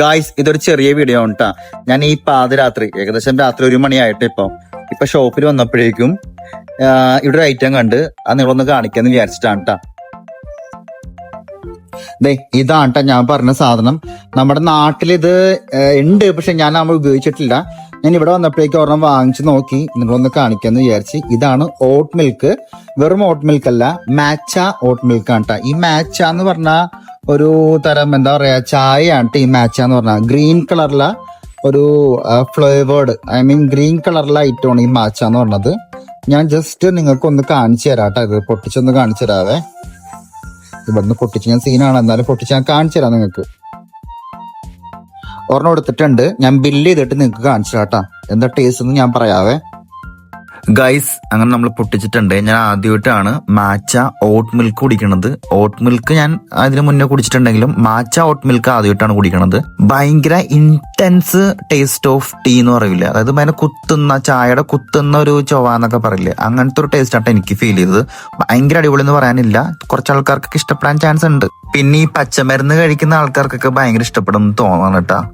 Guys ഇതൊരു ചെറിയ video ആണ് കേട്ടോ ഞാൻ ഈ പാതിരാത്രി ഏകദേശം രാത്രി ഒരു മണിയായിട്ട് ഇപ്പം. ഇപ്പൊ ഷോപ്പിൽ വന്നപ്പോഴേക്കും ഇവിടെ ഒരു ഐറ്റം കണ്ട് അത് നിങ്ങളൊന്ന് കാണിക്കാന്ന് വിചാരിച്ചിട്ടാണ് കേട്ടോ ദേ ഇതാണ് ഞാൻ പറഞ്ഞ സാധനം. നമ്മുടെ നാട്ടിൽ ഇത് ഉണ്ട് പക്ഷെ ഞാൻ നമ്മൾ ഉപയോഗിച്ചിട്ടില്ല. ഞാൻ ഇവിടെ വന്നപ്പോഴേക്കും ഒരെണ്ണം വാങ്ങിച്ചു നോക്കി നിങ്ങളൊന്ന് കാണിക്കാന്ന് വിചാരിച്ച്. ഇതാണ് ഓട്ട് മിൽക്ക് വെറും ഓട്ട് മിൽക്ക് അല്ല മാച്ച ഓട്ട് മിൽക്ക് ആണ് കേട്ടോ ഈ മാച്ച എന്ന് പറഞ്ഞ ഒരു തരം എന്താ പറയാ ചായയാണ് ടീം മാച്ച എന്ന് പറഞ്ഞാൽ ഗ്രീൻ കളറിലെ ഒരു ഫ്ലേവേർഡ് ഐ മീൻ ഗ്രീൻ കളറിലെ ഐറ്റമാണ് ഈ മാച്ച എന്ന് പറഞ്ഞത്. ഞാൻ ജസ്റ്റ് നിങ്ങൾക്ക് ഒന്ന് കാണിച്ചു തരാം കേട്ടോ ഇത് പൊട്ടിച്ചൊന്ന് കാണിച്ചു തരാവേ. ഇവിടുന്ന് പൊട്ടിച്ച് ഞാൻ സീനാണ് എന്നാലും പൊട്ടിച്ച് ഞാൻ കാണിച്ചു തരാം നിങ്ങൾക്ക്. ഒരെണ്ണം എടുത്തിട്ടുണ്ട് ഞാൻ ബില്ല് ചെയ്തിട്ട് നിങ്ങൾക്ക് കാണിച്ചു തരാം കേട്ടോ എന്താ ടേസ്റ്റ് എന്ന് ഞാൻ പറയാവേ. ഗൈസ് അങ്ങനെ നമ്മൾ പൊട്ടിച്ചിട്ടുണ്ട്. ഞാൻ ആദ്യമായിട്ടാണ് മാച്ച ഓട്ട് മിൽക്ക് കുടിക്കുന്നത് ഓട്ട് മിൽക്ക് ഞാൻ അതിന് മുന്നേ കുടിച്ചിട്ടുണ്ടെങ്കിലും മാച്ച ഓട്ട് മിൽക്ക് ആദ്യമായിട്ടാണ് കുടിക്കുന്നത് ഭയങ്കര ഇന്റൻസ് ടേസ്റ്റ് ഓഫ് ടീ എന്ന് പറയില്ല? അതായത് ഭയങ്കര കുത്തുന്ന ചായയുടെ കുത്തുന്ന ഒരു ചൊവ എന്നൊക്കെ പറയില്ലേ? അങ്ങനത്തെ ഒരു ടേസ്റ്റ് ആട്ടോ എനിക്ക് ഫീൽ ചെയ്തത്. ഭയങ്കര അടിപൊളി എന്ന് പറയാനില്ല. കുറച്ച് ആൾക്കാർക്കൊക്കെ ഇഷ്ടപ്പെടാൻ ചാൻസ് ഉണ്ട്. പിന്നെ ഈ പച്ചമരുന്ന് കഴിക്കുന്ന ആൾക്കാർക്കൊക്കെ ഭയങ്കര ഇഷ്ടപ്പെടും തോന്നണം കേട്ടാ.